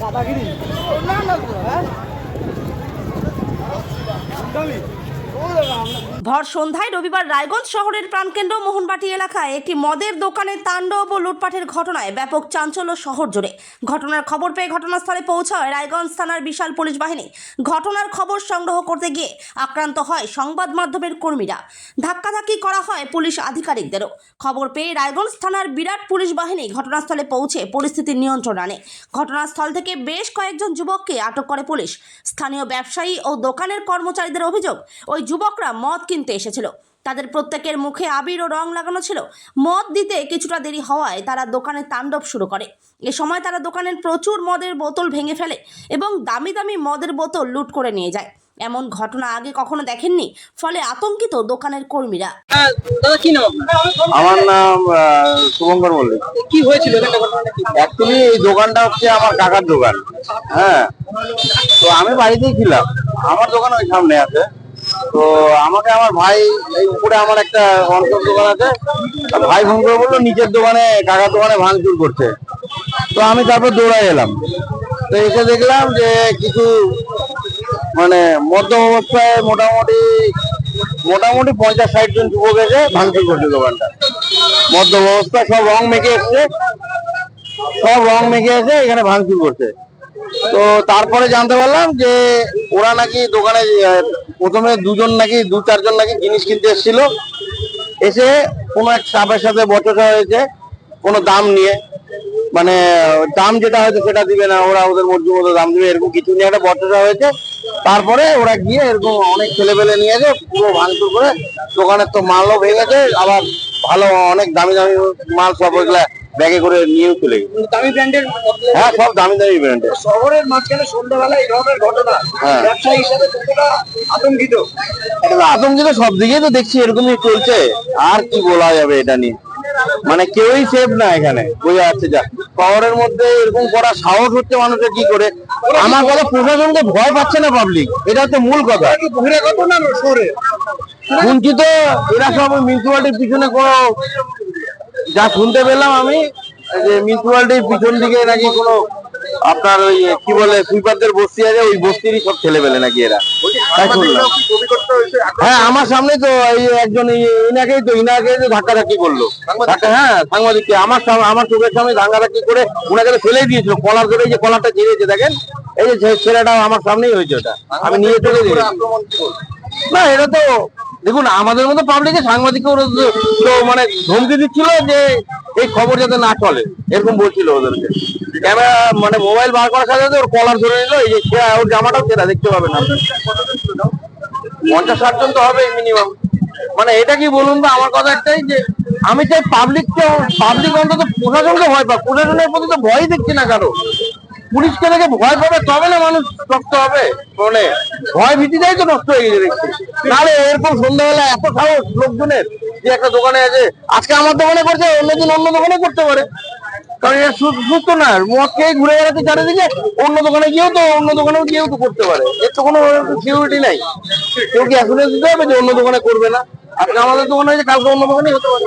দাদাগিরি না না হ্যাঁ? ভর সন্ধ্যায় রবিবার রায়গঞ্জ শহরের প্রাণকেন্দ্র মোহনবাটি এলাকায় একটি মদের দোকানে তাণ্ডব ও লুটপাটের ঘটনায় ব্যাপক চাঞ্চল্য শহর জুড়ে। ঘটনার খবর পেয়ে ঘটনাস্থলে পৌঁছায় রায়গঞ্জ থানার বিশাল পুলিশ বাহিনী। ঘটনার খবর সংগ্রহ করতে গিয়ে আক্রান্ত হয় সংবাদ মাধ্যমের কর্মীরা। ধাক্কাধাক্কি করা হয় পুলিশ আধিকারিকদেরও। খবর পেয়ে রায়গঞ্জ থানার বিরাট পুলিশ বাহিনী ঘটনাস্থলে পৌঁছে পরিস্থিতি নিয়ন্ত্রণ আনে। ঘটনাস্থল থেকে বেশ কয়েকজন যুবককে আটক করে পুলিশ। স্থানীয় ব্যবসায়ী ও দোকানের কর্মচারীদের অভিযোগ, ওই যুবকরা মদ কিনতে এসেছিল। তাদের প্রত্যেকের মুখে আবির ও রং লাগানো ছিল। মদ দিতে কিছুটা দেরি হওয়ায় তারা দোকানে তাণ্ডব শুরু করে। এ সময় তারা দোকানের প্রচুর মদের বোতল ভেঙে ফেলে এবং দামি দামি মদের বোতল লুট করে নিয়ে যায়। এমন ঘটনা আগে কখনো দেখেননি ফলে আতঙ্কিত দোকানের কর্মীরা। হ্যাঁ? আমার নাম শুভঙ্কর মল্লিক। কি হয়েছিল? অ্যাকচুয়ালি এই দোকানটা হচ্ছে আমার কাকার দোকান। হ্যাঁ তো আমি বাড়িতেই ছিলাম। আমার দোকান ওই সামনে আছে। তো আমাকে আমার ভাই, এই উপরে আমার একটা অন্তর দোকান আছে। ভাই ফোন করে বলল, নিচের দোকানে, কাকার দোকানে ভাঙচুর করছে। তো আমি তারপর দৌড়াই এলাম। তো এসে দেখলাম যে কিছু মানে মধ্য অবস্থায় মোটামুটি মোটামুটি পঞ্চাশ ষাট জন যুবক এসে ভাঙচুর করছে দোকানটা। মধ্য অবস্থা সব রং মেখে এসছে। সব রং মেখে এসে এখানে ভাঙচুর করছে। তো তারপরে জানতে পারলাম যে ওরা নাকি দোকানে প্রথমে দুজন নাকি, দু চারজন নাকি জিনিস কিনতে এসেছিল। এসে কোনো এক স্টাফের সাথে বচসা হয়েছে, কোনো দাম নিয়ে। মানে দাম যেটা হয়তো সেটা দিবে না, ওরা ওদের মর্জি মতো দাম দিবে, এরকম কিছু নিয়ে একটা বচসা হয়েছে। তারপরে ওরা গিয়ে এরকম অনেক ছেলেপেলে নিয়েছে পুরো ভাঙচুর করে দোকানের তো মালও ভেঙেছে, আবার ভালো অনেক দামি দামি মাল সব ওইগুলা ব্যাগে করে নিয়েও চলে গেছে। দামি ব্র্যান্ডের হ্যাঁ সব দামি দামি ব্র্যান্ডের শহরের মাঝখানে সন্ধ্যাবেলা এই ধরনের ঘটনা হ্যাঁ। ব্যবসায়ী হিসাবে কতটা আতঙ্কিত? আতঙ্কিত সব দিকেই তো দেখছি এরকমই চলছে। আর কি বলা যাবে এটা নিয়ে? মানে কেউই সেফ না এখানে বোঝা যাচ্ছে যা। শহরের মধ্যে এরকম করা সাহস হচ্ছে মানুষের কি করে? আমার কথা প্রশাসনকে ভয় পাচ্ছে না পাবলিক এটা হচ্ছে মূল কথা। কি বহিরাগত না শহরে শুনছি তো এরা সব মিউনিসিপালিটির পিছনে কোনো যা শুনতে পেলাম আমি যে মিউনিসিপালিটির পিছন দিকে নাকি কোনো আপনার ওই কি বলে সুইপারদের বস্তি আছে ওই বস্তিরই সব ছেলে পেলে নাকি এরা। তাই শুনলাম। হ্যাঁ আমার সামনে তো এই একজন ইনাকেই তো ইনাকে তো ধাক্কাধাক্কি করল। হ্যাঁ সাংবাদিককে আমার আমার চোখের সামনে ধাক্কাধাক্কি করে ওনাকে তো ফেলেই দিয়েছিল কলার ধরে এই যে কলারটা ছিঁড়েছে দেখেন? এই যে ছেলেটা আমার সামনেই হয়েছে ওটা। আমি নিয়ে চলে গেছি। না, এটা তো, দেখুন, আমাদের মতো পাবলিকে সাংবাদিক মানে ধমকি দিচ্ছিল যে এই খবর যাতে না চলে, এরকম বলছিল ওদেরকে। ক্যামেরা মানে মোবাইল বার করার সাথে সাথে ওর কলার ধরে নিল, এই যে ওর জামাটাও সেটা দেখতে পাবে না। পঞ্চাশ ষাট জন তো হবে মিনিমাম মানে এটা কি বলুন তো, আমার কথা একটাই যে, আমি চাই পাবলিককে পাবলিক অন্তত প্রশাসনকে ভয় পাক। প্রশাসনের প্রতি তো ভয় দেখছি না কারও। পুলিশকে দেখে ভয় পাবে তবে না মানুষ শক্ত হবে? মানে ভয় ভীতিটাই তো নষ্ট হয়ে গেছে নাহলে এরকম সন্ধ্যাবেলা এত সাহস লোকজনের যে একটা দোকানে আছে, আজকে আমার দোকানে করছে অন্যদিন অন্য দোকানে করতে পারে। কারণ এটা সুস্থ না মদ খেয়ে ঘুরে বেড়াতে চারিদিকে, অন্য দোকানে গিয়েও তো, অন্য দোকানেও গিয়েও তো করতে পারে। এর তো কোনো সিকিউরিটি নাই। কেউ কি অ্যাসুরেন্স দিতে হবে যে অন্য দোকানে করবে না? আজকে আমাদের দোকানে কালকে অন্য দোকানেই হতে পারে।